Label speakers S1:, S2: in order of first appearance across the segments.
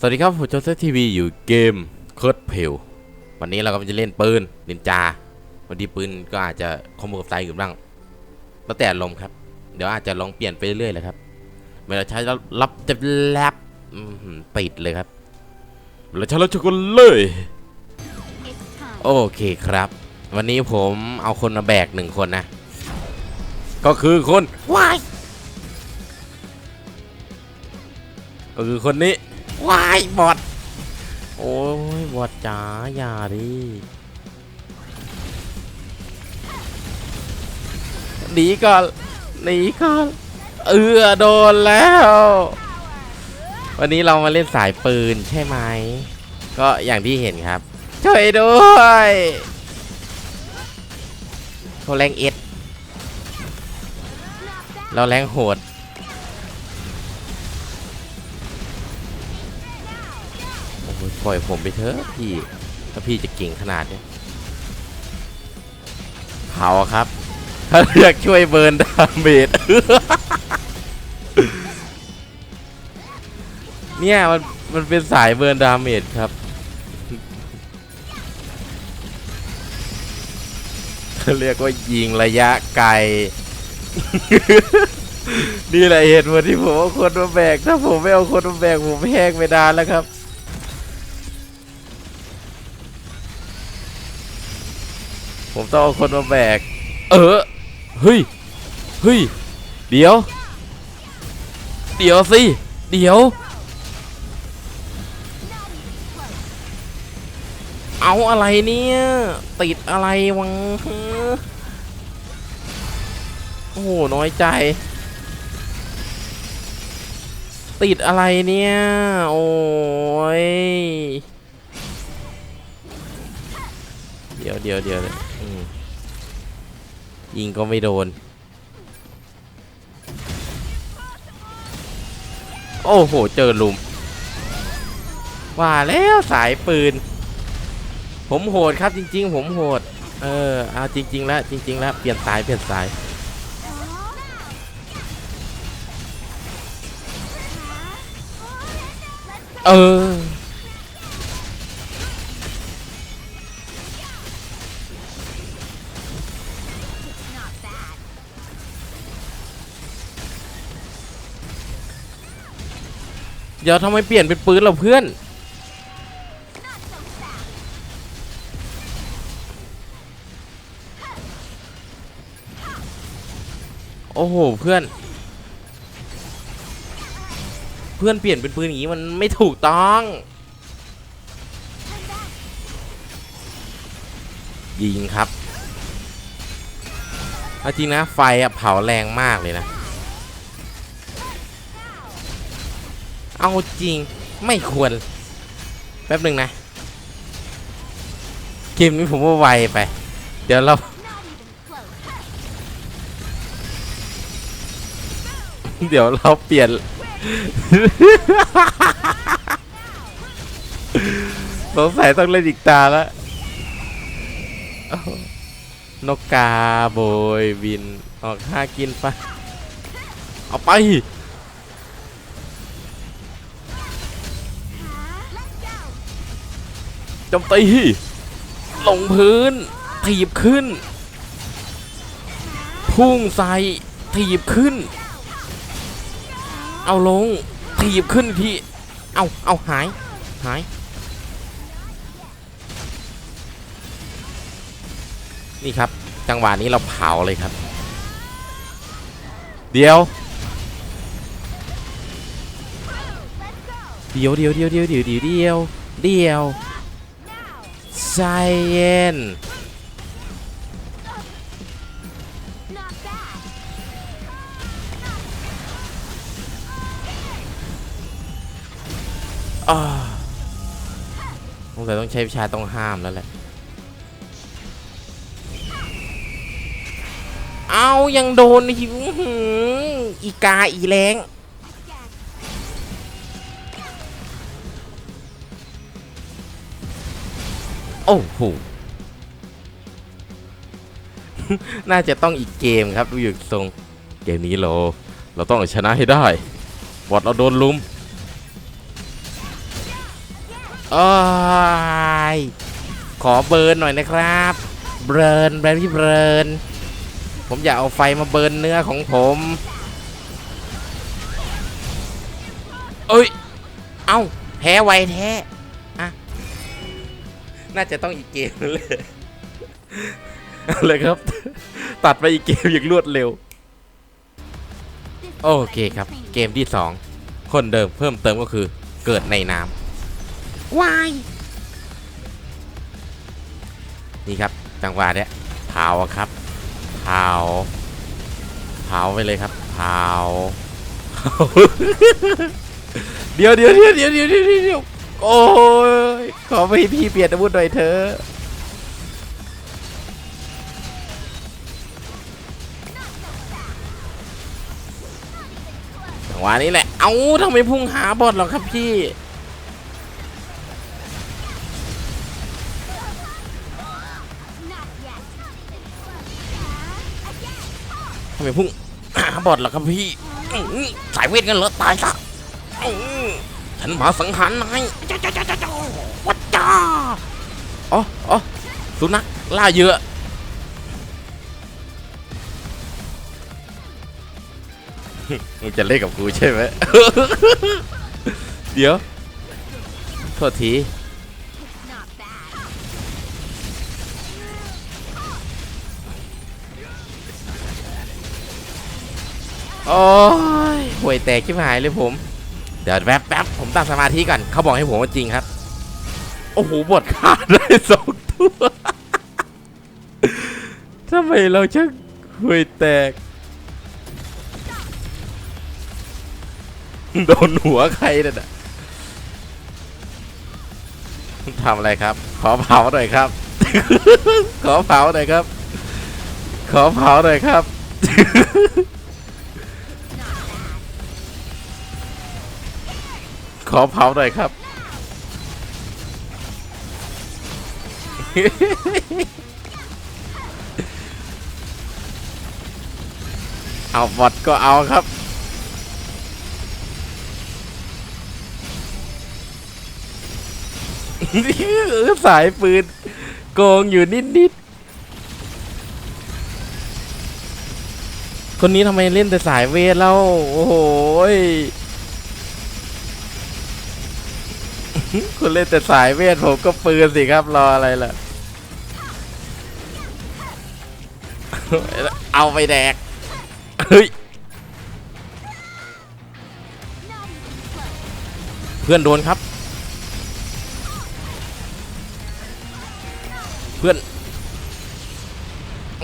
S1: สวัสดีครับผมโจเซฟทีวีอยู่เกมเคิร์ดเพลวันนี้เราก็จะเล่นปืนนินจาวันดีปืนก็อาจจะคอมโบกับไซอยู่บ้างแล้วแต่ลมณ์ครับ เดี๋ยวอาจจะลองเปลี่ยนไปเรื่อยๆเลยครับเวลาใช้แล้วรับจะแลบอื้อหือติดเลยครับเวลาใช้แล้วจะกดเลยโอเคครับ วันนี้ผมเอาคนมาแบกหนึ่งคนนะ ก็คือคนวายก็คือคนนี้ วายบอดโอ้ยบอดจ๋าอย่าดิหนีก่อนหนีก่อนเออโดนแล้ว วันนี้เรามาเล่นสายปืนใช่ไหม ก็อย่างที่เห็นครับ ช่วยด้วยเขาแรงเอ็ด เราแรงโหด ล่อยผมไปเถอะพี่ถ้าพี่จะเก่งขนาดเนี้ยเผาครับ ถ้าเลือกช่วยเบิร์นดาเมจเนี่ยมันมันเป็นสายเบิร์นดาเมจครับเขาเรียกว่ายิงระยะไกล นี่แหละเหตุผลที่ผมเอาคนมาแบก ถ้าผมไม่เอาคนมาแบกผมแห้งไปนานแล้วครับ ผมต้องเอาคนมาแบก เออ เฮ้ย เฮ้ย เดี๋ยว เดี๋ยวสิ เดี๋ยว เอาอะไรเนี่ย ติดอะไรวังโอ้โห น้อยใจ ติดอะไรเนี่ย โอ้ย เดี๋ยวเดี๋ยวเดี๋ยวอืมยิ ยิงก็ไม่โดน โอ้โห เจอลุม ว่าแล้วสายปืน ผมโหดครับจริง ๆ ผมโหด เออเอาจริง ๆ แล้วจริง ๆ แล้วเปลี่ยนสายเปลี่ยนสายเออ ดี๋ยวทำไมเปลี่ยนเป็นปืนเราเพื่อน โอ้โหเพื่อน เพื่อนเปลี่ยนเป็นปืนอย่างนี้มันไม่ถูกต้องยิงครับอาจริงนะไฟอะเผาแรงมากเลยนะ เอาจริงไม่ควร แป๊บหนึ่งนะ เกมนี้ผมว่าไวไป เดี๋ยวเราเดี๋ยวเราเปลี่ยน สงสัยต้องเล่นอีกตาล้วโอ้โหนกกาโบยบิน ออกหากินไป เอาไป จมตีลงพื้นถีบขึ้น พุ่งใส่ถีบขึ้น เอาลงถีบขึ้นที่เอาเอาหายหาย นี่ครับ จังหวะนี้เราเผาเลยครับ เดี๋ยว เดียวเดียวเดียวเดียวเดียวเดียวเดียว ใจเย็นอ่าสงสัยต้องใช้วิชาต้องห้ามแล้วแหละ เอายังโดนอีกอื้อหืออีกาอีแรง โอ้โห น่าจะต้องอีกเกมครับ ดูอยู่ทรง เกมนี้เรา เราต้องชนะให้ได้ บอดเราโดนลุมโอ้ยขอเบิร์นหน่อยนะครับ เบิร์นแบรี่เบิร์น ผมอยากเอาไฟมาเบิร์นเนื้อของผม เอ้ย เอ้าแพ้ไวแท้ น่าจะต้องอีกเกมนั่นเลยเอาเลยครับ ตัดไปอีกเกมอย่างรวดเร็ว โอเคครับ เกมที่ 2 คนเดิมเพิ่มเติมก็คือเกิดในน้ำวายนี่ครับ จังหวะเนี้ยเผาครับเผาเผาไปเลยครับเผาเดี๋ยวเดี๋ยวเดี๋ยวเดี๋ยวเดี๋ยวเดี๋ยวเดี๋ยว โอ้ยขอให้พี่เปลี่ยนอาวุธหน่อยเถอะจังหวะนี้แหละ เอ้าทำไมพุ่งหาบอทหรอครับพี่ทำไมพุ่งหาบอทหรอครับพี่สายเวทกันเหรอตายซะ ฉันมาสังหารนายจ้าจ้าจ้าจ้าวัดจ้าอ๋ออ๋อสุนัขล่าเยอะมึงจะเล่นกับกูใช่ไหม เดี๋ยว โทษที โอ้ยห่วยแตกชิบหายเลยผม ดี๋ยวแป๊บแป๊บผมตั้งสมาธิก่อนเขาบอกให้ผมว่าจริงครับ โอ้โหบทขาดได้สองตัวทำไมเราช่างห่วยแตก โดนหัวใครนั่นน่ะทำอะไรครับ ขอเผาหน่อยครับ ขอเผาหน่อยครับ ขอเผาหน่อยครับ อเผาหน่อยครับเอาบอดก็เอาครับ สายปืน โกงอยู่นิดๆ คนนี้ทำไมเล่นแต่สายเวทแล้ว โอ้โหย คุณเล่นแต่สายเวทผมก็ปืนสิครับ รออะไรล่ะ เอาไปแดก เฮ้ย เพื่อนโดนครับ เพื่อน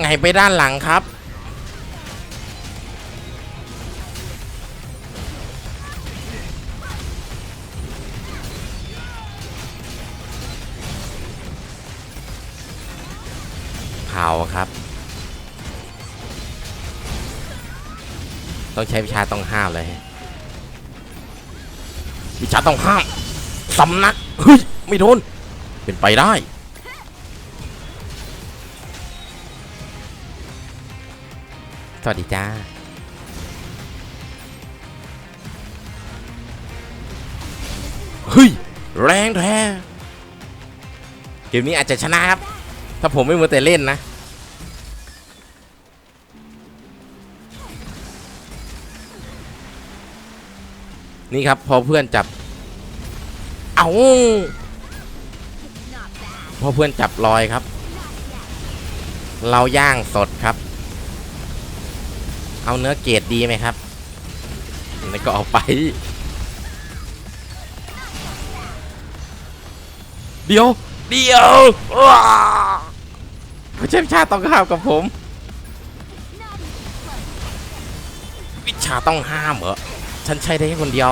S1: ไงไปด้านหลังครับ เผาครับ ต้องใช้วิชาต้องห้ามเลย วิชาต้องห้ามสำนัก เฮ้ย ไม่โดน เป็นไปได้ สวัสดีจ้าเฮ้ย แรงแท้เกมนี้อาจจะชนะครับ ถ้าผมไม่มัวแต่เล่นนะ นี่ครับพอเพื่อนจับ เอาพอเพื่อนจับลอยครับ เราย่างสดครับ เอาเนื้อเกรดดีไหมครับแล้วก็เอาไป เดี๋ยว เดี๋ยวว้เขาใช้วิชาต้องห้ามกับผม วิชาต้องห้ามเหรอ ฉันใช้ได้แค่คนเดียว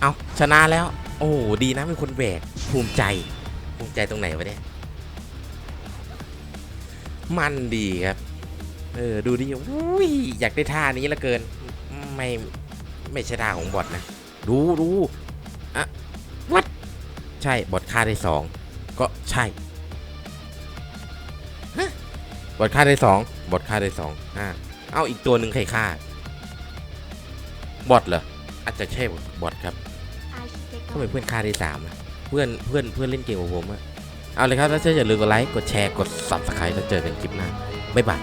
S1: เอาชนะแล้ว โอ้โหดีนะเป็นคนแบกภูมิใจ ภูมิใจตรงไหนวะเนี่ย มันดีครับ เออ ดูดิอุ้ยอยากได้ท่านี้ละเกิน ไม่ไม่ใช่ท่าของบอทนะ ดูดูอะวัดใช่บอทฆ่าได้สองก็ใช่บอทฆ่าได้สองบอทฆ่าได้สองอ่าเอาอีกตัวหนึ่งใครฆ่า บอทเหรออาจจะใช่บอทครับ
S2: I should get
S1: ทำไมเพื่อนฆ่าได้สามอะเพื่อนเพื่อนเพื่อนเล่นเกมกับผมอะเอาเลยครับถ้าเชื่ออย่าลืมกดไลค์กดแชร์กด subscribe แล้วเจอกันคลิปหน้าบ๊ายบาย